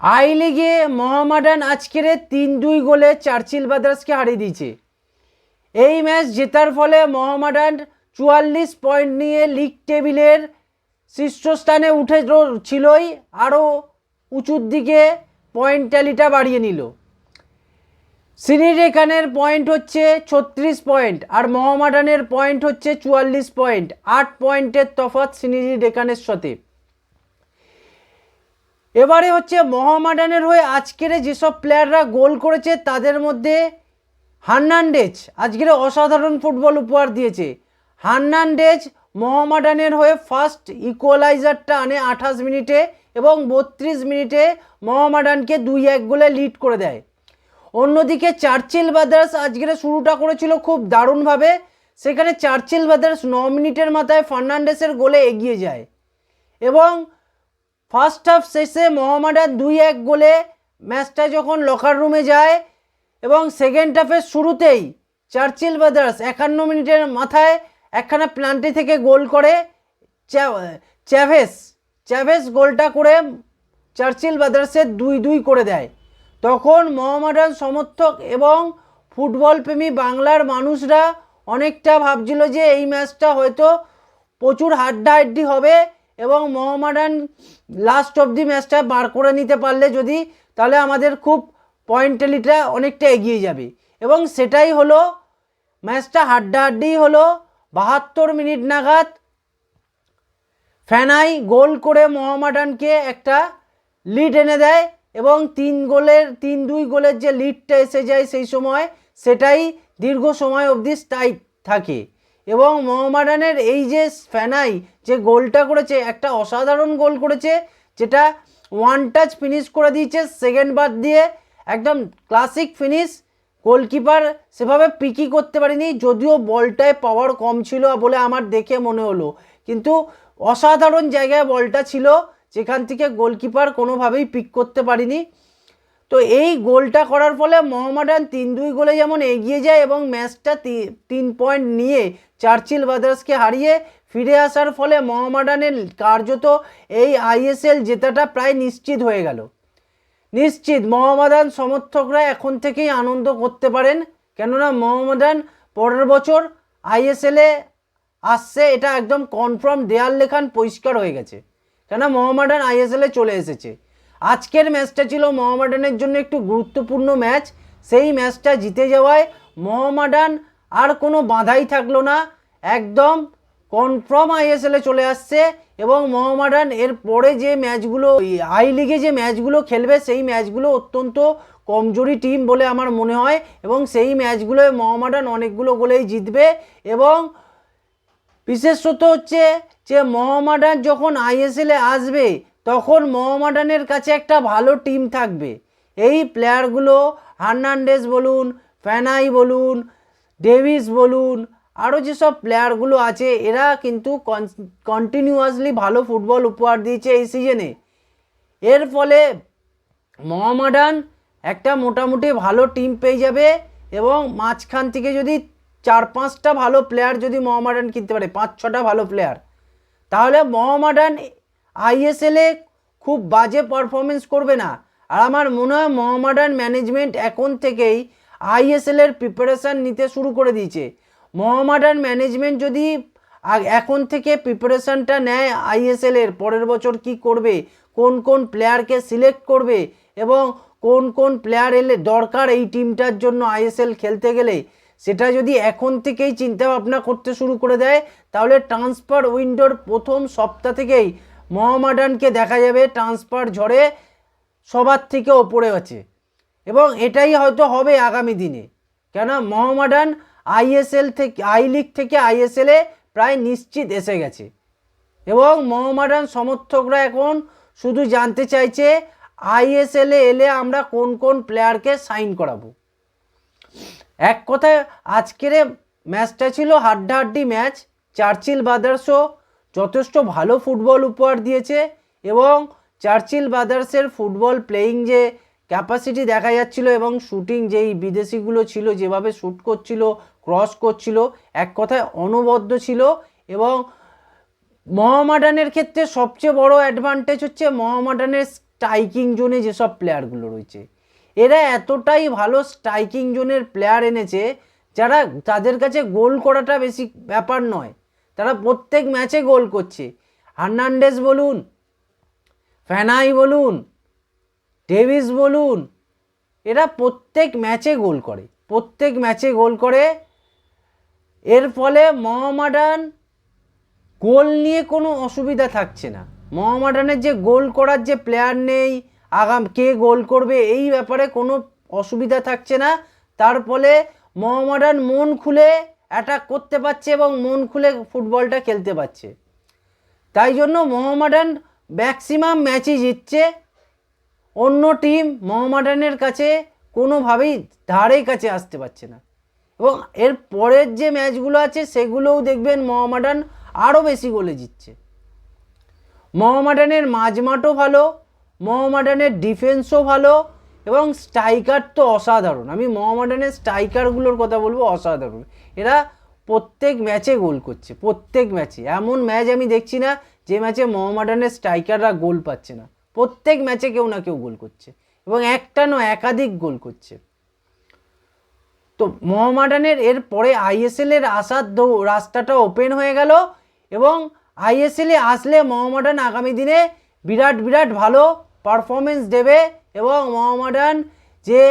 I লিগে মোহামেডান আজকের তিন দুই গোলে চার্চিল ব্রাদার্সকে হারিয়ে দিয়েছে। এই ম্যাচ জেতার ফলে মোহামেডান চুয়াল্লিশ পয়েন্ট নিয়ে লিগ টেবিলের শীর্ষস্থানে উঠে ছিলই, আরও উঁচুর দিকে পয়েন্ট ট্যালিটা বাড়িয়ে নিল। সিনিরেখানের পয়েন্ট হচ্ছে ছত্রিশ পয়েন্ট, আর মোহামেডানের পয়েন্ট হচ্ছে চুয়াল্লিশ পয়েন্ট। আট পয়েন্টের তফাৎ সিনিরি ডেকানের সাথে। এবারে হচ্ছে মোহামেডানের হয়ে আজকের যেসব প্লেয়াররা গোল করেছে, তাদের মধ্যে হার্নান্ডেজ আজকের অসাধারণ ফুটবল উপহার দিয়েছে। হার্নান্ডেজ মোহামেডানের হয়ে ফার্স্ট ইকুয়ালাইজারটা আনে আঠাশ মিনিটে এবং বত্রিশ মিনিটে মোহামেডানকে দুই এক গোলে লিড করে দেয়। অন্যদিকে চার্চিল ব্রাদার্স আজকের শুরুটা করেছিল খুব দারুণভাবে, সেখানে চার্চিল ব্রাদার্স ন মিনিটের মাথায় ফার্নান্ডেসের গোলে এগিয়ে যায়। এবং ফার্স্ট হাফ শেষে মোহামেডান দুই এক গোলে ম্যাচটা যখন লকার রুমে যায় এবং সেকেন্ড হাফের শুরুতেই চার্চিল ব্রাদার্স একান্ন মিনিটের মাথায় একখানা প্লান্টি থেকে গোল করে চ্যা- চ্যাভেস চ্যাভেস গোলটা করে চার্চিল ব্রাদার্সের দুই দুই করে দেয়। তখন মোহামেডান সমর্থক এবং ফুটবল প্রেমী বাংলার মানুষরা অনেকটা ভাবছিল যে এই ম্যাচটা হয়তো প্রচুর হাড্ডাহাড্ডি হবে। এবং মোহামেডান লাস্ট অবধি ম্যাচটা বার করে নিতে পারলে যদি, তাহলে আমাদের খুব পয়েন্টালিটা অনেকটা এগিয়ে যাবে। এবং সেটাই হলো ম্যাচটা হাড্ডাহাড্ডি হলো, বাহাত্তর মিনিট নাগাদ ফ্যানাই গোল করে মোহামেডানকে একটা লিড এনে দেয় এবং তিন গোলের, তিন দুই গোলের যে লিডটা এসে যায় সেই সময়, সেটাই দীর্ঘ সময় অবধি স্থায়ী থাকে। এবং মোহামেডানের এই যে ফ্যানাই যে গোলটা করেছে, একটা অসাধারণ গোল করেছে, যেটা ওয়ান টাচ ফিনিশ করে দিয়েছে সেকেন্ড বার দিয়ে। একদম ক্লাসিক ফিনিশ গোলকিপার সেভাবে পিকি করতে পারেনি, যদিও বলটায় পাওয়ার কম ছিল বলে আমার দেখে মনে হলো। কিন্তু অসাধারণ জায়গায় বলটা ছিল, যেখান থেকে গোলকিপার কোনোভাবেই পিক করতে পারিনি। তো এই গোলটা করার ফলে মোহামেডান তিন দুই গোলে যেমন এগিয়ে যায় এবং ম্যাচটা তিন পয়েন্ট নিয়ে চার্চিল ব্রাদার্সকে হারিয়ে ফিরে আসার ফলে মোহামেডানের কার্যত এই আইএসএল জেতাটা প্রায় নিশ্চিত হয়ে গেল। নিশ্চিত, মোহামেডান সমর্থকরা এখন থেকেই আনন্দ করতে পারেন, কেননা মোহামেডান পরের বছর আইএসএলে আসছে, এটা একদম কনফার্ম দেয়াল লেখান পরিষ্কার হয়ে গেছে। কেন মোহামেডান আইএসএলে চলে এসেছে। আজকের ম্যাচটা ছিল মোহামেডানের জন্য একটু গুরুত্বপূর্ণ ম্যাচ। সেই ম্যাচটা জিতে যাওয়ায় মোহামেডান আর কোনো বাধাই থাকল না। একদম কনফার্ম আইএসএলে চলে আসছে এবং মোহামেডান এর পরে যে ম্যাচগুলো আই লিগে যে ম্যাচগুলো খেলবে, সেই ম্যাচগুলো অত্যন্ত কমজোরি টিম বলে আমার মনে হয় এবং সেই ম্যাচগুলোয় মোহামেডান অনেকগুলো গোলেই জিতবে এবং বিশেষত হচ্ছে যে মোহামেডান যখন আইএসএলে আসবে তখন মোহামেডানের কাছে একটা ভালো টিম থাকবে। এই প্লেয়ারগুলো হার্নান্ডেজ বলুন ফ্যানাই বলুন, ডেভিস বলুন, আরও যেসব প্লেয়ারগুলো আছে, এরা কিন্তু কন্টিনিউয়াসলি ভালো ফুটবল উপহার দিয়েছে এই সিজনে। এর ফলে মোহামেডান একটা মোটামুটি ভালো টিম পেয়ে যাবে এবং মাঝখান থেকে যদি চার পাঁচটা ভালো প্লেয়ার যদি মোহামেডান কিনতে পারে, পাঁচ ছটা ভালো প্লেয়ার, তাহলে মোহামেডান আইএসএলে খুব বাজে পারফরমেন্স করবে না। আর আমার মনে হয় মোহামেডান ম্যানেজমেন্ট এখন থেকেই আইএসএলের প্রিপারেশান নিতে শুরু করে দিয়েছে। মোহামেডান ম্যানেজমেন্ট যদি এখন থেকে প্রিপারেশানটা নেয় আইএসএল এর, পরের বছর কি করবে? কোন কোন প্লেয়ারকে সিলেক্ট করবে? এবং কোন কোন প্লেয়ার এলে দরকার এই টিমটার জন্য আইএসএল খেলতে গেলে? সেটা যদি এখন থেকেই চিন্তা ভাবনা করতে শুরু করে দেয়, তাহলে ট্রান্সফার উইন্ডোর প্রথম সপ্তাহ থেকেই মোহামেডানকে দেখা যাবে, ট্রান্সফার ঝড়ে সবার থেকে ওপরে আছে। এবং এটাই হয়তো হবে আগামী দিনে। কেন মহামাডান আইএসএল থেকে, আই লিগ থেকে আইএসএলে প্রায় নিশ্চিত এসে গেছে। এবং মহামাডান সমর্থকরা এখন শুধু জানতে চাইছে, আইএসএলে এলে আমরা কোন কোন প্লেয়ারকে সাইন করাবো। এক কথায়, আজকের ম্যাচটা ছিল হাড্ডাহাড্ডি ম্যাচ, চার্চিল ব্রাদার্সও যথেষ্ট ভালো ফুটবল উপহার দিয়েছে এবং চার্চিল ব্রাদার্সের ফুটবল প্লেয়িং যে ক্যাপাসিটি দেখা যাচ্ছিল এবং শুটিং যেই বিদেশিগুলো ছিল, যেভাবে শ্যুট করছিল, ক্রস করছিল, এক কথায় অনবদ্য ছিল এবং মহামাডানের ক্ষেত্রে সবচেয়ে বড় অ্যাডভান্টেজ হচ্ছে মহামাডানের স্ট্রাইকিং জোনে যেসব প্লেয়ারগুলো রয়েছে। এরা এতটাই ভালো স্ট্রাইকিং জোনের প্লেয়ার এনেছে যারা তাদের কাছে গোল করাটা বেশি ব্যাপার নয়। তারা প্রত্যেক ম্যাচে গোল করছে। হার্নান্ডেস বলুন ফ্যানাই বলুন, ডেভিস বলুন, এরা প্রত্যেক ম্যাচে গোল করে, প্রত্যেক ম্যাচে গোল করে। এর ফলে মোহামেডান গোল নিয়ে কোনো অসুবিধা থাকছে না। মোহামেডানের যে গোল করার যে প্লেয়ার নেই, আগাম, কে গোল করবে, এই ব্যাপারে কোনো অসুবিধা থাকছে না। তার ফলে মোহামেডান মন খুলে অ্যাটাক করতে পারছে এবং মন খুলে ফুটবলটা খেলতে পারছে। তাই জন্য মোহামেডান ম্যাক্সিমাম ম্যাচই জিতছে। অন্য টিম মোহামেডানের কাছে কোনোভাবেই ধারেই কাছে আসতে পারছে না। এবং এর পরের যে ম্যাচগুলো আছে, সেগুলোও দেখবেন মোহামেডান আরও বেশি গোলে জিতছে। মোহামেডানের মাঝমাঠও ভালো মোহামেডানের ডিফেন্সও ভালো এবং স্ট্রাইকার তো অসাধারণ। আমি মোহামেডানের স্ট্রাইকারগুলোর কথা বলব, অসাধারণ। এরা প্রত্যেক ম্যাচে গোল করছে, প্রত্যেক ম্যাচে। এমন ম্যাচ আমি দেখছি না যে ম্যাচে মোহামেডানের স্ট্রাইকাররা গোল পাচ্ছে না। প্রত্যেক ম্যাচে কেউ না কেউ গোল করছে এবং একটা নয় একাধিক গোল করছে। তো মোহামেডানের এর পরে আইএসএল এর আসার রাস্তাটা ওপেন হয়ে গেল এবং আইএসএল আসলে মোহামেডান আগামী দিনে বিরাট বিরাট ভালো পারফরমেন্স দেবে এবং মোহামেডান যে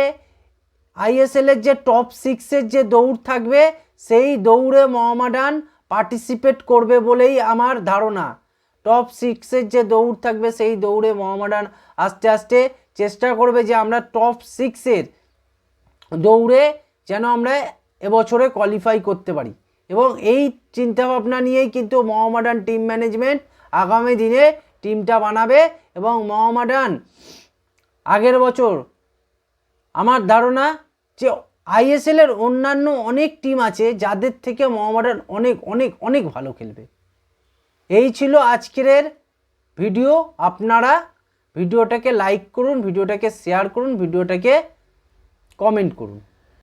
আইএসএল এর যে টপ সিক্সের যে দৌড় থাকবে, সেই দৌড়ে মোহামেডান পার্টিসিপেট করবে বলেই আমার ধারণা। টপ সিক্সের যে দৌড় থাকবে, সেই দৌড়ে মোহামেডান আস্তে আস্তে চেষ্টা করবে যে আমরা টপ সিক্সের দৌড়ে যেন আমরা এবছরে কোয়ালিফাই করতে পারি। এবং এই চিন্তাভাবনা নিয়েই কিন্তু মোহামেডান টিম ম্যানেজমেন্ট আগামী দিনে টিমটা বানাবে এবং মোহামেডান আগের বছর। আমার ধারণা যে আইএসএলের অন্যান্য অনেক টিম আছে যাদের থেকে মোহামেডান অনেক অনেক অনেক ভালো খেলবে। এই ছিল আজকের ভিডিও আপনারা ভিডিওটাকে লাইক করুন ভিডিওটাকে শেয়ার করুন ভিডিওটাকে কমেন্ট করুন।